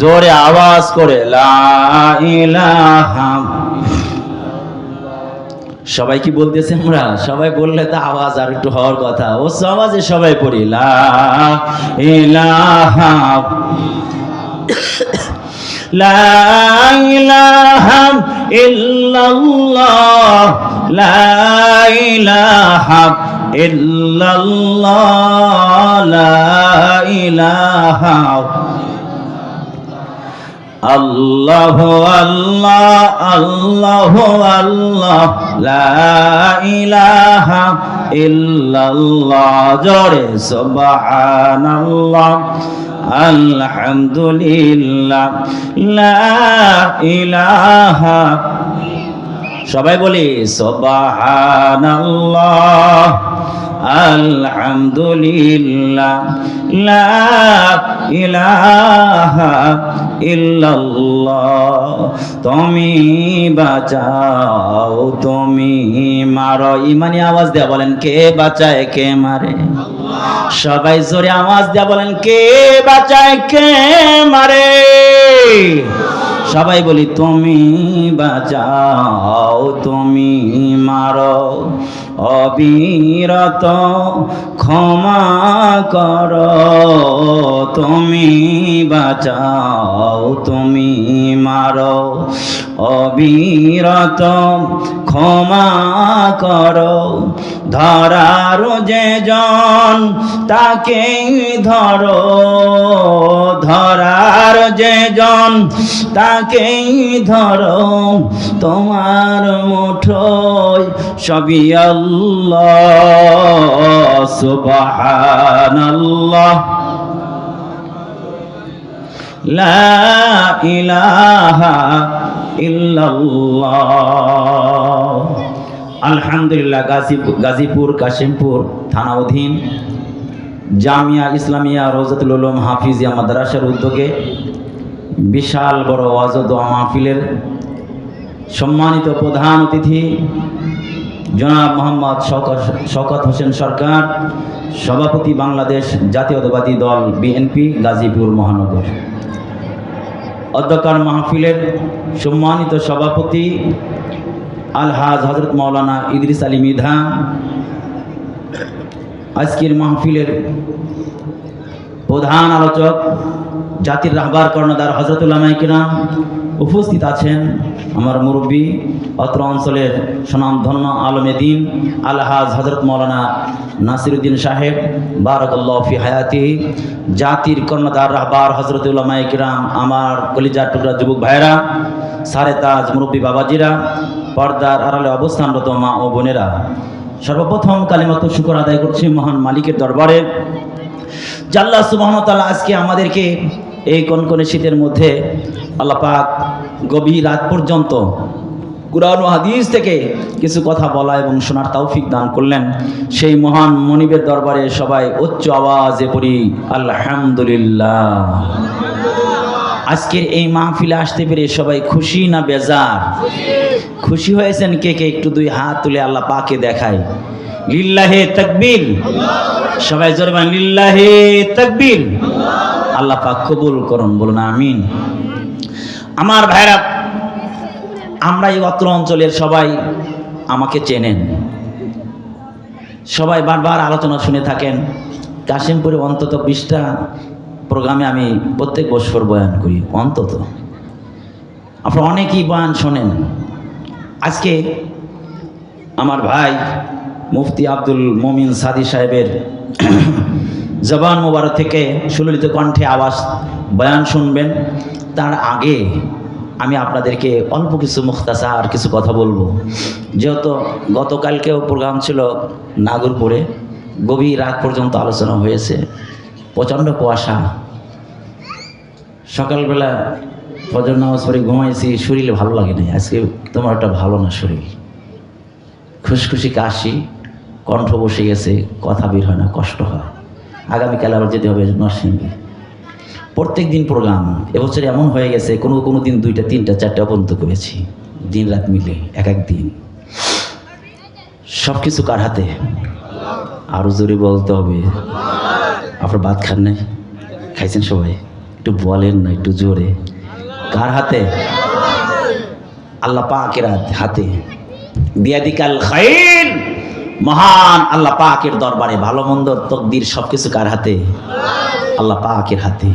জোরে আওয়াজ করে সবাই কি বলতেছে আমরা? সবাই বললে তো আওয়াজ আর একটু হওয়ার কথা। ও সমাজে সবাই পড়ি লাইলাহাম আল্লাহ আল্লাহ আল্লাহ আল্লাহ, লা ইলাহা ইল্লাল্লাহ, জোরে সুবহানাল্লাহ, আলহামদুলিল্লাহ, লা ইলাহা। সবাই বলি সুবহানাল্লাহ। আলহামদুলিল্লাহ, লা ইলাহা ইল্লাল্লাহ, তুমি বাঁচাও, তুমি মারো। ইমানি আওয়াজ দেয়া বলেন, কে বাঁচায়, কে মারে? সবাই জোরে আওয়াজ দেয়া বলেন, কে বাঁচায়, কে মারে? সবাই বলি, তুমি বাঁচাও, তুমি মারো, অবিরত ক্ষমা কর, তুমি বাঁচাও, তুমি মারো, অবিরত ক্ষমা কর ধরার যে জন তাকে ধরো, ধরার যে জন তাকেই ধরো। তোমার মুঠোয় সবই আল্লাহ, সুবহানাল্লাহ। লা ইলাহা ইল্লাল্লাহ। আলহামদুলিল্লাহ গাজীপুর গাজীপুর, কাশিমপুর থানা অধীন, জামিয়া ইসলামিয়া রোজাতুল উলুম হাফিজিয়া মাদ্রাসার উদ্যোগে বিশাল বড় ওয়াজ ও দোয়া মাহফিলের সম্মানিত প্রধান অতিথি জনাব মোহাম্মদ শওকত হোসেন সরকার, সভাপতি বাংলাদেশ জাতীয়তাবাদী দল বিএনপি, গাজীপুর মহানগর। অধ্যকার মাহফিলের সম্মানিত সভাপতি আলহাজ হজরত মৌলানা ইদরিস আলী মিধা। আজকের মাহফিলের প্রধান আলোচক, জাতির রাহবার কর্ণধার হজরতুল্লামাইকিরাম উপস্থিত আছেন আমার মুরব্বী, অত্র অঞ্চলের সুনামধন্য আলমে দিন, আলহাজ হজরত মৌলানা নাসিরুদ্দিন সাহেব, বারকল্লাহ ফি হায়াতি, জাতির কর্ণধার রাহবার হজরতুল্লামাইকিরাম আমার কলিজার টুকরা যুবক ভাইরা সারে তাজ মুরব্বী বাবাজিরা পর্দার আড়ালে অবস্থানরত মা ও বোনেরা, সর্বপ্রথম কালিমাত শুকর আদায় করছি মহান মালিকের দরবারে। জাল্লা সুবাহতালা আজকে আমাদেরকে এই কনকনে শীতের মধ্যে আল্লাহ পাক গভীর রাত পর্যন্ত কুরআন হাদিস থেকে কিছু কথা বলা এবং শোনার তৌফিক দান করলেন। সেই মহান মনিবের দরবারে সবাই উচ্চ আওয়াজে পড়ি, আলহামদুলিল্লাহ। আজকের এই মাহফিলে আসতে পেরে সবাই খুশি না বেজার? খুশি হয়েছেন কে কে? একটু দুই হাত তুলে আল্লাহ পাকে দেখায়। লিল্লাহে তাকবীর। সবাই জোরে বলেন, লিল্লাহে তাকবীর। আল্লাহ পাক কবুল করুন, বলুন আমিন। আমার ভাইরা, আমরা এই অত্র অঞ্চলের সবাই আমাকে চেনেন। সবাই বারবার আলোচনা শুনে থাকেন। কাশিমপুরে অন্তত বিশটা প্রোগ্রামে আমি প্রত্যেক বছর বয়ান করি, অন্তত। আপনারা অনেকেই বয়ান শোনেন। আজকে আমার ভাই মুফতি আব্দুল মমিন সাদি সাহেবের জবান মোবারক থেকে সুললিত কণ্ঠে আওয়াজ বয়ান শুনবেন। তার আগে আমি আপনাদেরকে অল্প কিছু মুখতাসা আর কিছু কথা বলব। যেহেতু গতকালকেও প্রোগ্রাম ছিল নাগরপুরে, গভীর রাত পর্যন্ত আলোচনা হয়েছে। প্রচণ্ড কুয়াশা। সকালবেলা ফজর নামাজ পড়ে ঘুমাইছি, শরীরে ভালো লাগে না আজকে তোমার একটা ভালো না শরীর। খুশখুশি কাশি, কণ্ঠ বসে গেছে, কথা বের হয় না, কষ্ট হয়। আগামীকাল আবার যেতে হবে নরসিংদী। প্রত্যেক দিন প্রোগ্রাম, এবছর এমন হয়ে গেছে, কোনো কোনো দিন দুইটা, তিনটা, চারটা পর্যন্ত করেছি। দিন রাত মিলে, এক এক দিন। সব কিছু কার হাতে? আরও জোরে বলতে হবে। আপনার ভাত খান নাই? খাইছেন সবাই? একটু বলেন না, একটু জোরে। কার হাতে। আল্লাহ পাকের হাত- বিয়াদিকাল খাইল। মহান আল্লাহ পাকের দরবারে ভালো মন্দ তকদির সবকিছু কার হাতে? আল্লাহ পাকের হাতে।